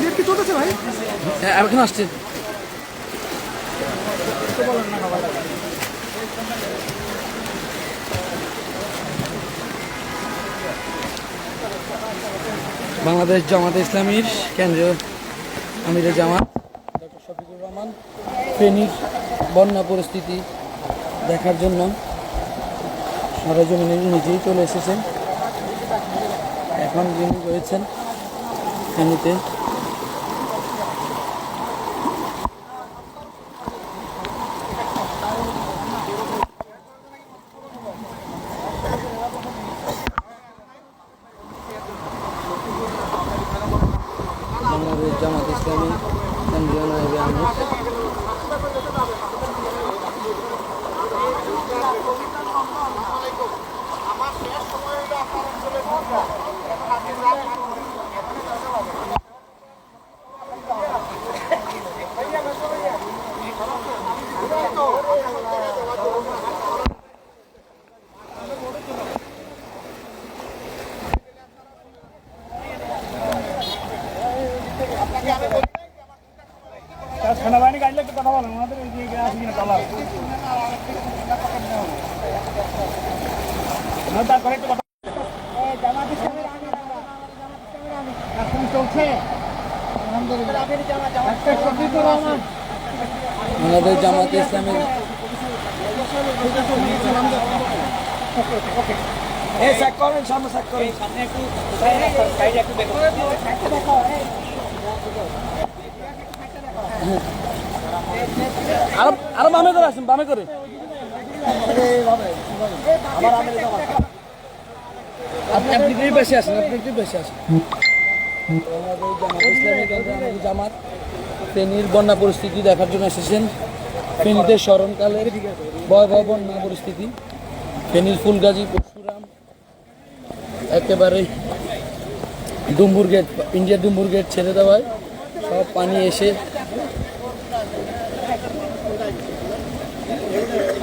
Clear কি চলতেছে ভাই? হ্যাঁ এখন আসছে। বাংলাদেশ জামাত ইসলামীর কেন্দ্রীয় আমিরের জামাত ডক্টর শফিকুর রহমান, ফেনীর বন্যা পরিস্থিতি দেখার জন্য সরজমিনে নিজেই চলে এসেছেন, এখন যিনি রয়েছেন ফেনীতে বাংলাদেশ জামাত ইসলামী কেন্দ্রীয় নায়েবে আমির গাড়ি একটু কথা বলেন ওনাদের এই যে আছে কিনা তলা না তারপরে একটু কথা এখন চলছে? বাংলাদেশ জামাত ইসলামীর এই চেক করেন সামনে চেক করেন। বামে করে আসুন, বামে করে। আপনি আপনি বেশি আসেন, আপনি একটু বেশি আসেন। জামাত ফেনীর বন্যা পরিস্থিতি দেখার জন্য এসেছেন। ফেনীতে স্মরণকালের ভয়াবহ বন্যা পরিস্থিতি। ফেনীর ফুলগাজী, পরশুরাম, একেবারে Dumbur gate India Dumbur gate ছেড়ে দেওয়ায় সব পানি এসে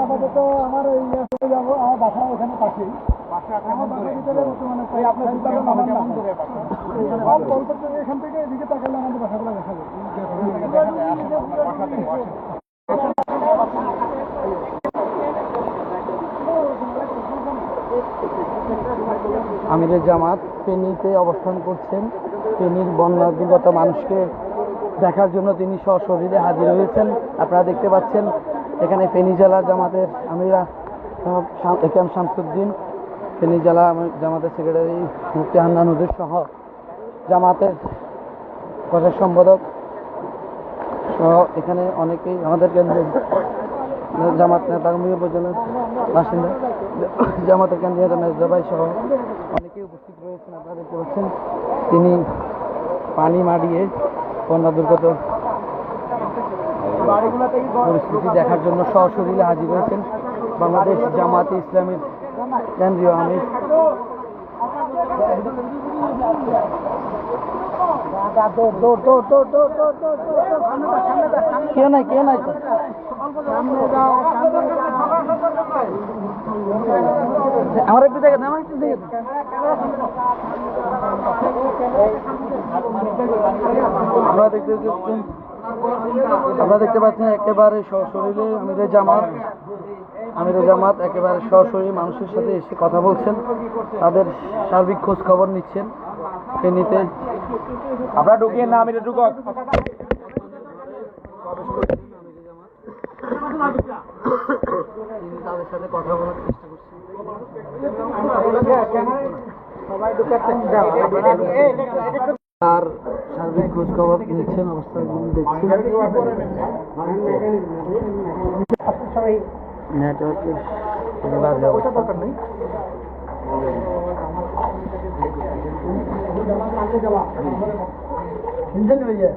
আপাতত আমার ইয়ে যাব আমার বাসা ওখানে পাশেই এখান থেকে এদিকে তাকালে আমাদের বাসাগুলো দেখা যাবে আমিরের জামাত ফেনীতে অবস্থান করছেন। ফেনীর বন্যা দুর্গত মানুষকে দেখার জন্য তিনি সশরীরে হাজির হয়েছেন। আপনারা দেখতে পাচ্ছেন, এখানে ফেনী জেলা জামাতের আমিরা একাম শামসুদ্দিন, ফেনী জেলা জামাতের সেক্রেটারি মুফতি হান্নান হুজুর সহ জামাতের প্রচার সম্পাদক সহ এখানে অনেকেই আমাদের কেন্দ্রে জামাত নেতা বাসিন্দা। জামাতের কেন্দ্রীয় নেতা মেজদাবাই সহ অনেকেই উপস্থিত রয়েছেন, আপনারা দেখতে পাচ্ছেন। তিনি পানি মারিয়ে বন্যা দুর্গত পরিস্থিতি দেখার জন্য সশরীরে হাজির হয়েছেন বাংলাদেশ জামাতে ইসলামের কেন্দ্রীয় আমির কেউ নাই কেউ নাই আমার একটু দেখে আমার একটু দেখে আপনারা দেখতে পাচ্ছেন আপনারা দেখতে পাচ্ছেন একেবারে সশরীরে আমিরের জামাত। আমিরের জামাত একেবারে সরাসরি মানুষের সাথে এসে কথা বলছেন। তাদের সার্বিক খোঁজ খবর নিচ্ছেন ফেনীতে আপনারা ঢুকিয়ে না আমি ঢুকক। তাদের সাথে কথা বলার চেষ্টা তার সার্বিক খোঁজ খবর নিচ্ছেন অবস্থা দেখছেন নেটওয়ার্কের দরকার নেই। ইঞ্জিন হয়ে। যায়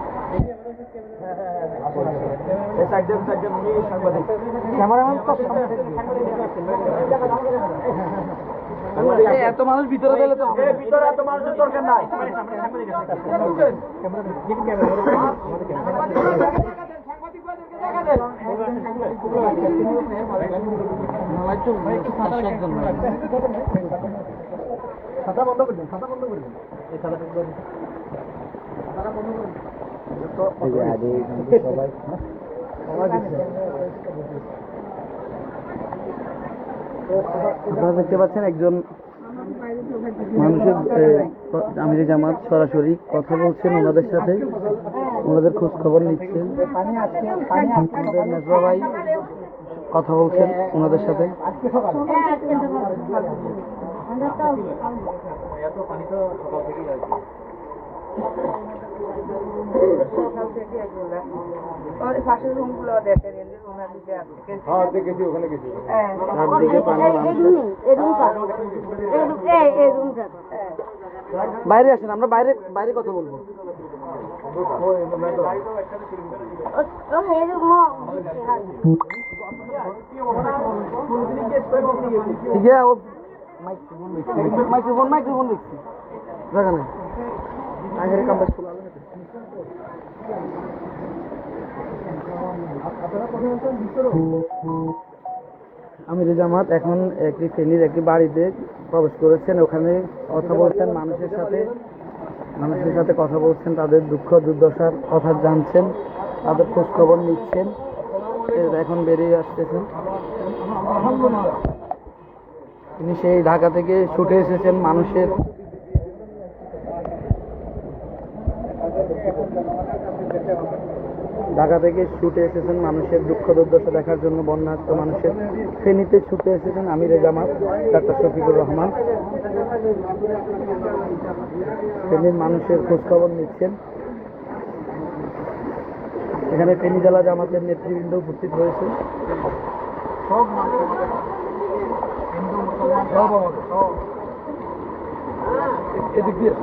এত মানুষ ভিতরে গেলে তো ভিতরে এত মানুষের দরকার নাই। খাতা বন্ধ করে দিন খাতা বন্ধ করে দিন এই খাতাটা বন্ধ করে দিন। খাতাটা বন্ধ করে দিন। সবাই সবাই দিচ্ছে। আপনারা দেখতে পাচ্ছেন একজন মানুষের আমিরি জামাত সরাসরি কথা বলছেন ওনাদের সাথে। ওনাদের খোঁজ খবর নিচ্ছেন পানি আজকে পানি আজকে আমাদের মেজবা ভাই কথা বলছেন ওনাদের পাশের দেখেন হ্যাঁ দেখেছি ওখানে গেছি। চারদিকে পানি মানুষের বাইরে আসেন আমরা বাইরে বাইরে কথা বলব। ঠিক আছে মাইক্রোফোন মাইক্রোফোন দেখছি। জায়গা নাই। আগের কামটা আমির জামাত এখন একটি ফেনীর একটি বাড়িতে প্রবেশ করেছেন, ওখানে কথা বলছেন, মানুষের সাথে মানুষের সাথে কথা বলছেন, তাদের দুঃখ, দুর্দশার কথা জানছেন, তাদের খোঁজ খবর নিচ্ছেন এখন বেরিয়ে আসতেছেন। তিনি সেই ঢাকা থেকে ছুটে এসেছেন মানুষের ঢাকা থেকে ছুটে এসেছেন মানুষের দুঃখ দুর্দশা দেখার জন্য বন্যার্থ মানুষের ফেনীতে ছুটে এসেছেন আমিরে জামাত ডাক্তার শফিকুর রহমান। ফেনীর মানুষের খোঁজখবর নিচ্ছেন। এখানে ফেনী জেলা জামাতের নেতৃবৃন্দ উপস্থিত রয়েছে সব মানুষ হিন্দু মুসলমান সব আমাদের। সব এদিক দিয়ে।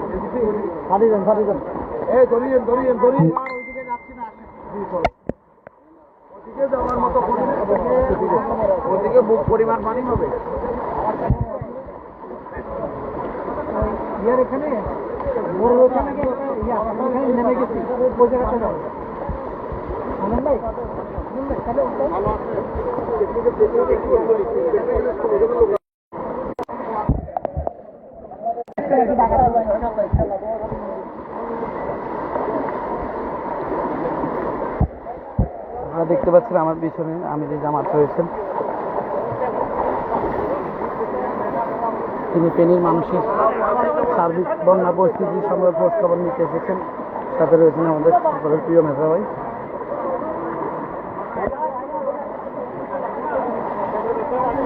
যান যান এই ধরিয়েন ধরিয়েন ধরিয়েন ওইদিকে যাচ্ছি না আসেন জি, চলো। ওদিকে বুক পরিমাণ পানি হবে। ইয়ার এখানে বড় এখানে কি আমরা এখানে নেমে গেছি। ওই জায়গাটা যাব আনন্দ ভাই? আনন্দ ভাই তাহলে ভালো আছে আপনারা দেখতে পাচ্ছেন আমার পিছনে আমি যে জামাত রয়েছেন। তিনি ফেনীর মানুষের সার্বিক বন্যা পরিস্থিতি সম্পর্কে খোঁজ খবর নিতে এসেছেন। সাথে রয়েছেন আমাদের সকলের প্রিয় মেধা ভাই।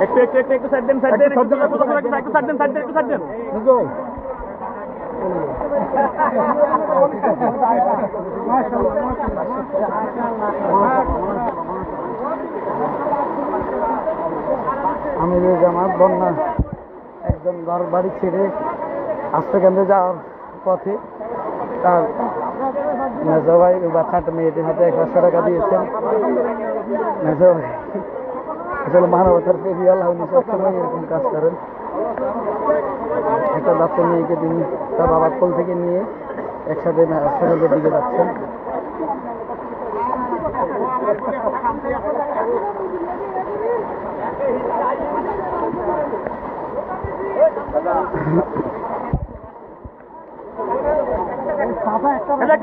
একটু একটু একটু একটু সাইড দেন সাইড দেন একটু একটু সাইড দেন সাইড দেন একটু সাইড দেন। আমিরে জামাত বন্যা একজন ঘর বাড়ি ছেড়ে আশ্রয়কেন্দ্রে যাওয়ার পথে তার মেজো ভাই ওই বাচ্চাটা মেয়েটির হাতে এক পাঁচশো টাকা দিয়েছেন। মেজো ভাই, আসলে মানবতার আল্লাহ উনি সবসময় এরকম কাজ করেন। একটা বাচ্চা মেয়েকে তিনি তার বাবার কোল থেকে নিয়ে একসাথে হাসপাতালের দিকে যাচ্ছেন।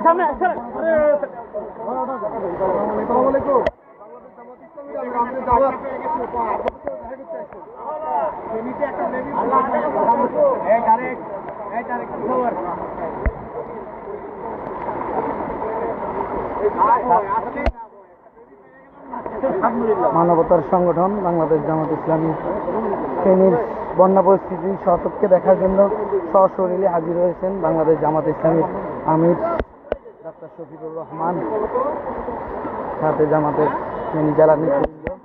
সামনে মানবতার সংগঠন বাংলাদেশ জামাত ইসলামী ফেনীর বন্যা পরিস্থিতি শতককে দেখার জন্য সশরীরে হাজির হয়েছেন বাংলাদেশ জামাত ইসলামীর আমির ডাক্তার শফিকুর রহমান, সাথে জামাতের জেলার নেতৃবৃন্দ।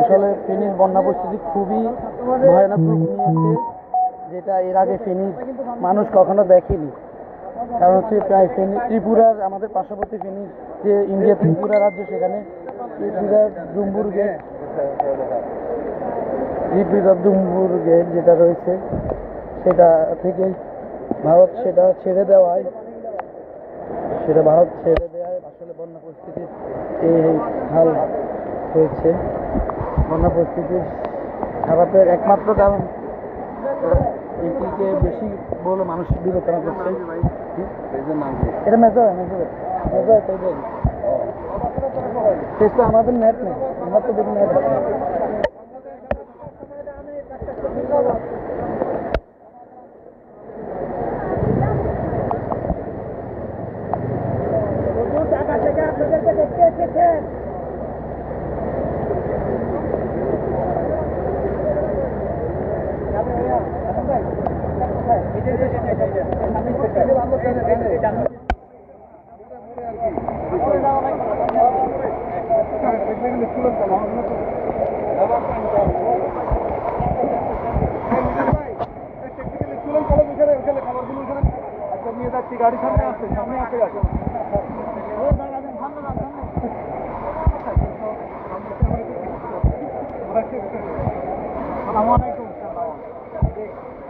আসলে ফেনীর বন্যা পরিস্থিতি খুবই ভয়ানক রূপ নিয়েছে। যেটা এর আগে ফেনীর মানুষ কখনো দেখেনি। কারণ হচ্ছে প্রায় ফেনী, ত্রিপুরার, আমাদের পার্শ্ববর্তী ফেনীর যে ইন্ডিয়া, ত্রিপুরা রাজ্য সেখানে ত্রিপুরার ডুম্বুর গেট ত্রিপুরার ডুম্বুর গেট যেটা রয়েছে, সেটা থেকে ভারত সেটা ছেড়ে দেওয়ায়, সেটা ভারত ছেড়ে দেওয়ায় আসলে বন্যা পরিস্থিতির এই হাল হয়েছে। বন্যা পরিস্থিতির খারাপের একমাত্র কারণ এটিকে বেশি বলে মানুষ বিবেচনা করছে। এটা মেজো মেজো মেজো এটাই বলি তো আমাদের নেট নেই আমরা তো দেখি নেট গাড়ি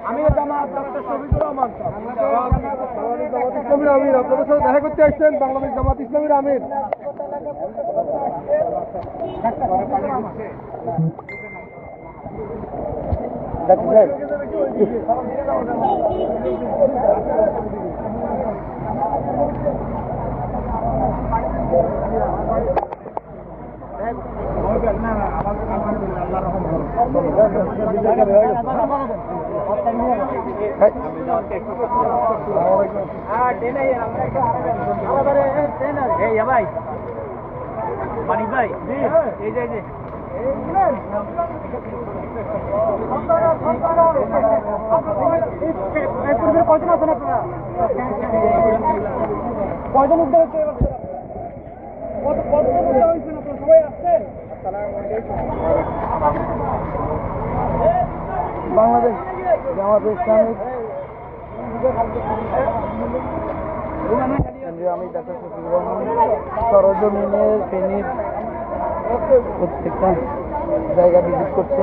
আমি আমির আপনাদের সাথে দেখা করতে আসছেন বাংলাদেশ জামাত ইসলামীর আমির। ডাক্তার সাহেব। ভাই মানিক ভাই এই যে কয়জন আছেন আপনারা কয়জন উদ্ধার হচ্ছে এবার কত উদ্ধার হয়েছেন আপনারা সবাই বাংলাদেশ জামাত আমি ডাক্তার শফিকুর রহমান সরজমিনের ফেনীর প্রত্যেকটা জায়গা ভিজিট করছে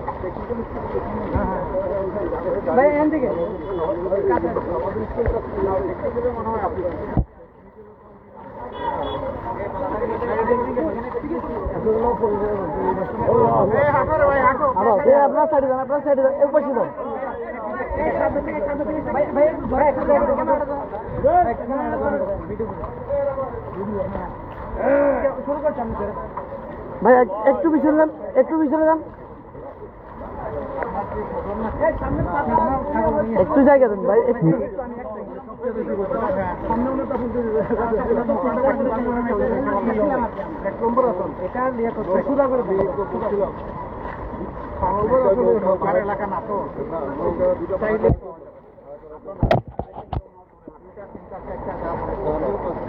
ভাই, এখান থেকে। আপনার সাইডে যান আপনার সাইডে যান এ যান ভাই এক- একটু পিছনে যান, একটু পিছনে যান। একটু জায়গা দেন ভাই একটু।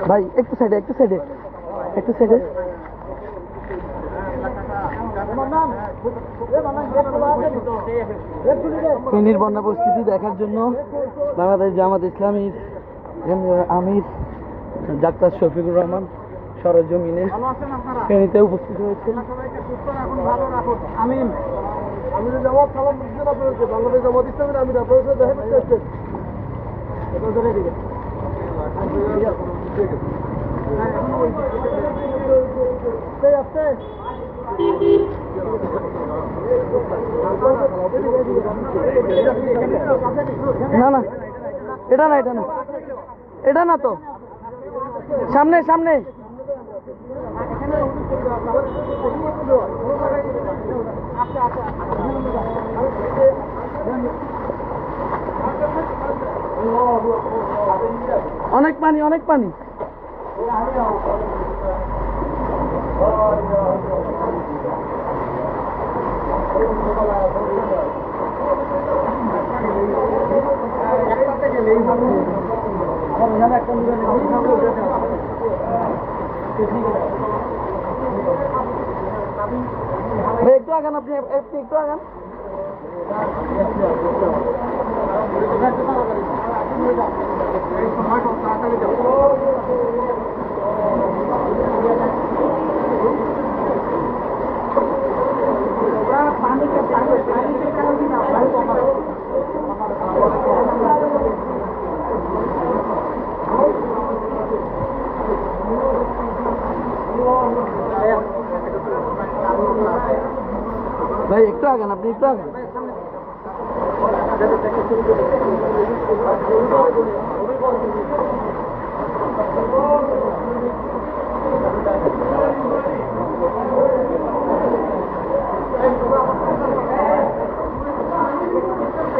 ভাই একটু সাইডে একটু সাইডে একটু সাইডে। ফেনীর বন্যা পরিস্থিতি দেখার জন্য বাংলাদেশ জামাত ইসলামীর আমির, ডাক্তার শফিকুর রহমান সরজমিনে ফেনীতে উপস্থিত হয়েছেন। সবাইকে সুস্থ রাখুন ভালো রাখুন আমিন আমি জামাত সালাম বাংলাদেশ না না। এটা না এটা না। এটা না তো। সামনে সামনে। অনেক পানি অনেক পানি। একটু আগান আপনি আপনি একটু আগান ভাই একটু আগান আপনি একটু আগান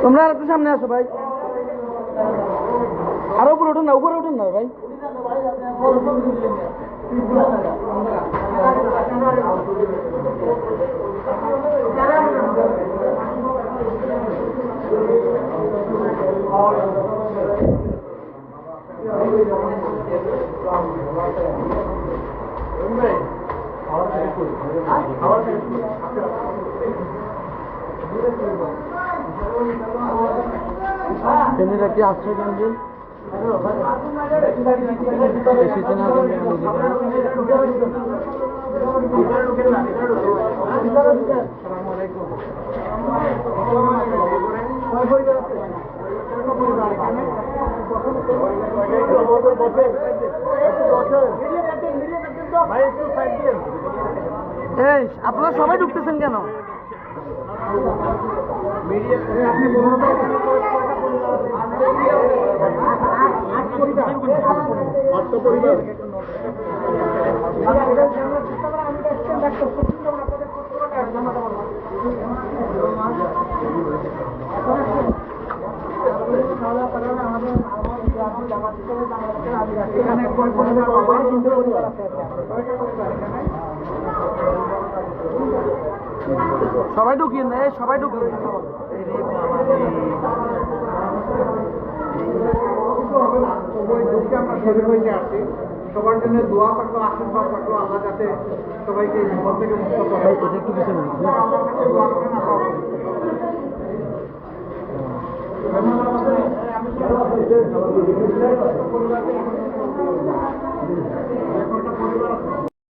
তোমরা আর একটু সামনে আসো ভাই। আরও উপরে উঠুন না উপরে উঠুন না ভাই। ফেনীর একটি আশ্রয় কেন্দ্রে। এই আপনারা সবাই ঢুকতেছেন কেন বাবা পরিবার আছে সবাই ঢুকিয়ে নেয় সবাই ঢুকিয়ে সবাই আমরা শরীর সবার জন্য দোয়া থাকল আশীর্বাদ থাকল আল্লাহ যাতে সবাইকে বিপদ থেকে মুক্ত করে